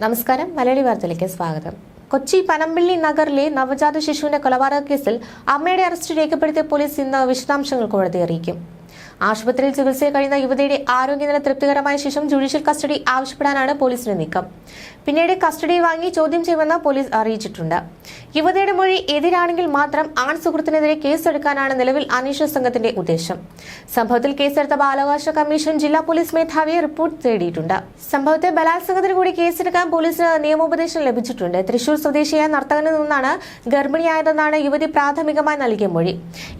നമസ്കാരം. മലയാളി വാർത്തയിലേക്ക് സ്വാഗതം. കൊച്ചി പനമ്പിള്ളി നഗറിലെ നവജാത ശിശുവിന്റെ കൊലപാതക കേസിൽ അമ്മയുടെ അറസ്റ്റ് രേഖപ്പെടുത്തിയ പോലീസ് ഇന്ന് വിശദാംശങ്ങൾ കോടതി അറിയിക്കും. ആശുപത്രിയിൽ ചികിത്സയിൽ കഴിയുന്ന യുവതിയുടെ ആരോഗ്യനില തൃപ്തികരമായ ശേഷം ജുഡീഷ്യൽ കസ്റ്റഡി ആവശ്യപ്പെടാനാണ് പോലീസിന്റെ നീക്കം. പിന്നീട് കസ്റ്റഡി വാങ്ങി ചോദ്യം ചെയ്യുമെന്ന് പോലീസ് അറിയിച്ചിട്ടുണ്ട്. യുവതിയുടെ മൊഴി എതിരാണെങ്കിൽ മാത്രം ആൺ സുഹൃത്തിനെതിരെ കേസെടുക്കാനാണ് നിലവിൽ അന്വേഷണ സംഘത്തിന്റെ ഉദ്ദേശം. സംഭവത്തിൽ കേസെടുത്ത ബാലാവകാശ കമ്മീഷൻ ജില്ലാ പോലീസ് മേധാവിയെ റിപ്പോർട്ട് തേടിയിട്ടുണ്ട്. സംഭവത്തെ ബലാത്സംഗത്തിന് കൂടി കേസെടുക്കാൻ പോലീസിന് നിയമോപദേശം ലഭിച്ചിട്ടുണ്ട്. തൃശൂർ സ്വദേശിയായ നർത്തകനിൽ നിന്നാണ് ഗർഭിണിയായതെന്നാണ് യുവതി പ്രാഥമികമായി നൽകിയ മൊഴി.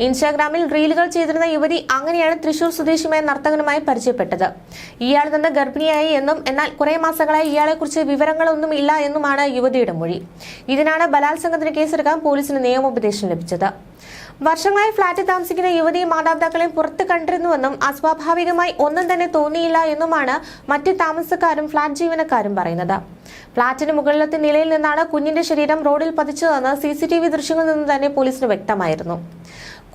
ഇൻസ്റ്റാഗ്രാമിൽ റീലുകൾ ചെയ്തിരുന്ന യുവതി അങ്ങനെയാണ് തൃശൂർ സ്വദേശിയുമായ നർത്തകനുമായി പരിചയപ്പെട്ടത്. ഇയാൾ നിന്ന് ഗർഭിണിയായി എന്നും എന്നാൽ കുറെ മാസങ്ങളായി ഇയാളെക്കുറിച്ച് വിവരങ്ങളൊന്നും ഇല്ല എന്നുമാണ് യുവതിയുടെ മൊഴി. ഇതിനാണ് ബലാത്സംഗത്തിന് കേസെടുക്കാൻ പോലീസിന് നിയമോപദേശം ലഭിച്ചത്. വർഷങ്ങളായി ഫ്ളാറ്റിൽ താമസിക്കുന്ന യുവതിയും മാതാപിതാക്കളെയും പുറത്ത് കണ്ടിരുന്നുവെന്നും അസ്വാഭാവികമായി ഒന്നും തന്നെ തോന്നിയില്ല എന്നുമാണ് മറ്റ് താമസക്കാരും ഫ്ളാറ്റ് ജീവനക്കാരും പറയുന്നത്. ഫ്ളാറ്റിന് മുകളിലത്തെ നിലയിൽ നിന്നാണ് കുഞ്ഞിന്റെ ശരീരം റോഡിൽ പതിച്ചതെന്ന് സി സി ടി വി ദൃശ്യങ്ങളിൽ നിന്ന് തന്നെ പോലീസിന് വ്യക്തമായിരുന്നു.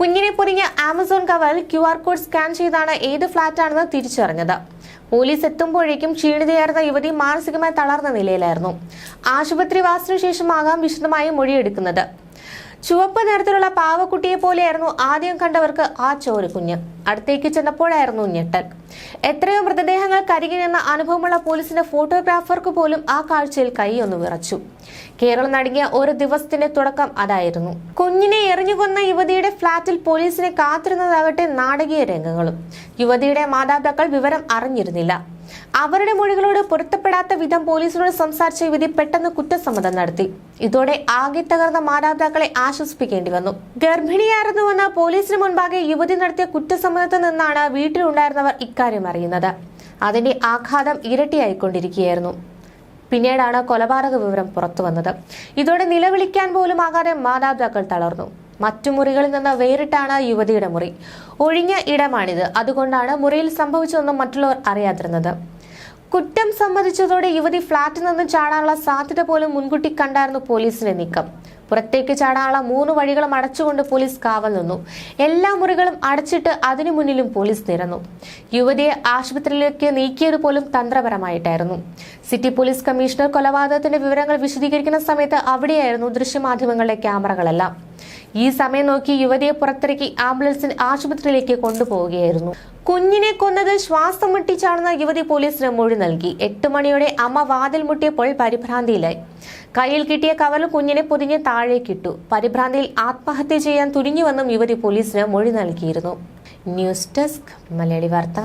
കുഞ്ഞിനെ പൊതിഞ്ഞ ആമസോൺ കവറിൽ ക്യു ആർ കോഡ് സ്കാൻ ചെയ്താണ് ഏത് ഫ്ളാറ്റാണെന്ന് തിരിച്ചറിഞ്ഞത്. പോലീസ് എത്തുമ്പോഴേക്കും ക്ഷീണിതയായിരുന്ന യുവതി മാനസികമായി തളർന്ന നിലയിലായിരുന്നു. ആശുപത്രി വാസിനു ശേഷമാകാം വിശദമായി മൊഴിയെടുക്കുന്നത്. ചുവപ്പ് നിറത്തിലുള്ള പാവക്കുട്ടിയെ പോലെയായിരുന്നു ആദ്യം കണ്ടവർക്ക് ആ ചോരക്കുഞ്ഞ് അടുത്തേക്ക് ചെന്നപ്പോഴായിരുന്നു ഞെട്ടൽ. എത്രയോ മൃതദേഹങ്ങൾ കരികി നിന്ന അനുഭവമുള്ള പോലീസിന്റെ ഫോട്ടോഗ്രാഫർക്ക് പോലും ആ കാഴ്ചയിൽ കൈയൊന്നു വിറച്ചു. കേരളം നടുങ്ങിയ ഒരു ദിവസത്തിന്റെ തുടക്കം അതായിരുന്നു. കുഞ്ഞിനെ എറിഞ്ഞുകൊന്ന യുവതിയുടെ ഫ്ളാറ്റിൽ പോലീസിനെ കാത്തിരുന്നതാകട്ടെ നാടകീയ രംഗങ്ങളും. യുവതിയുടെ മാതാപിതാക്കൾ വിവരം അറിഞ്ഞിരുന്നില്ല. അവരുടെ മൊഴികളോട് പൊരുത്തപ്പെടാത്ത വിധം പോലീസിനോട് സംസാരിച്ച യുവതി പെട്ടെന്ന് കുറ്റസമ്മതം നടത്തി. ഇതോടെ ആകെ തകർന്ന മാതാപിതാക്കളെ ആശ്വസിപ്പിക്കേണ്ടി വന്നു. ഗർഭിണിയായിരുന്നുവെന്ന് പോലീസിന് മുൻപാകെ യുവതി നടത്തിയ കുറ്റസമ്മതത്തിൽ നിന്നാണ് വീട്ടിലുണ്ടായിരുന്നവർ ഇക്കാര്യം അറിയുന്നത്. അതിന്റെ ആഘാതം ഇരട്ടിയായിക്കൊണ്ടിരിക്കുകയായിരുന്നു. പിന്നീടാണ് കൊലപാതക വിവരം പുറത്തു വന്നത് ഇതോടെ നിലവിളിക്കാൻ പോലും ആകാതെ മാതാപിതാക്കൾ തളർന്നു. മറ്റു മുറികളിൽ നിന്ന് വേറിട്ടാണ് യുവതിയുടെ മുറി. ഒഴിഞ്ഞ ഇടമാണിത്. അതുകൊണ്ടാണ് മുറിയിൽ സംഭവിച്ചതൊന്നും മറ്റുള്ളവർ അറിയാതിരുന്നത്. കുറ്റം സമ്മതിച്ചതോടെ യുവതി ഫ്ളാറ്റിൽ നിന്നും ചാടാനുള്ള സാധ്യത പോലും മുൻകൂട്ടി കണ്ടായിരുന്നു പോലീസിന്റെ നീക്കം. പുറത്തേക്ക് ചാടാനുള്ള മൂന്ന് വഴികളും അടച്ചുകൊണ്ട് പോലീസ് കാവൽ നിന്നു. എല്ലാ മുറികളും അടച്ചിട്ട് അതിനു മുന്നിലും പോലീസ് നിരന്നു. യുവതിയെ ആശുപത്രിയിലേക്ക് നീക്കിയത് പോലും തന്ത്രപരമായിട്ടായിരുന്നു. സിറ്റി പോലീസ് കമ്മീഷണർ കൊലപാതകത്തിന്റെ വിവരങ്ങൾ വിശദീകരിക്കുന്ന സമയത്ത് അവിടെയായിരുന്നു ദൃശ്യമാധ്യമങ്ങളുടെ ക്യാമറകളെല്ലാം. ഈ സമയം നോക്കി യുവതിയെ പുറത്തിറക്കി ആംബുലൻസിൽ ആശുപത്രിയിലേക്ക് കൊണ്ടുപോവുകയായിരുന്നു. കുഞ്ഞിനെ കൊന്നത് ശ്വാസം മുട്ടിച്ചാണെന്ന യുവതി പോലീസിന് മൊഴി നൽകി. എട്ട് മണിയോടെ അമ്മ വാതിൽ മുട്ടിയപ്പോൾ പരിഭ്രാന്തിയിലായി. കയ്യിൽ കിട്ടിയ കവറിൽ കുഞ്ഞിനെ പൊതിഞ്ഞ് താഴേക്കിട്ടു പരിഭ്രാന്തിയിൽ ആത്മഹത്യ ചെയ്യാൻ തുനിഞ്ഞുവെന്നും യുവതി പോലീസിന് മൊഴി നൽകിയിരുന്നു. ന്യൂസ് ഡെസ്ക് മലയാളി വാർത്ത.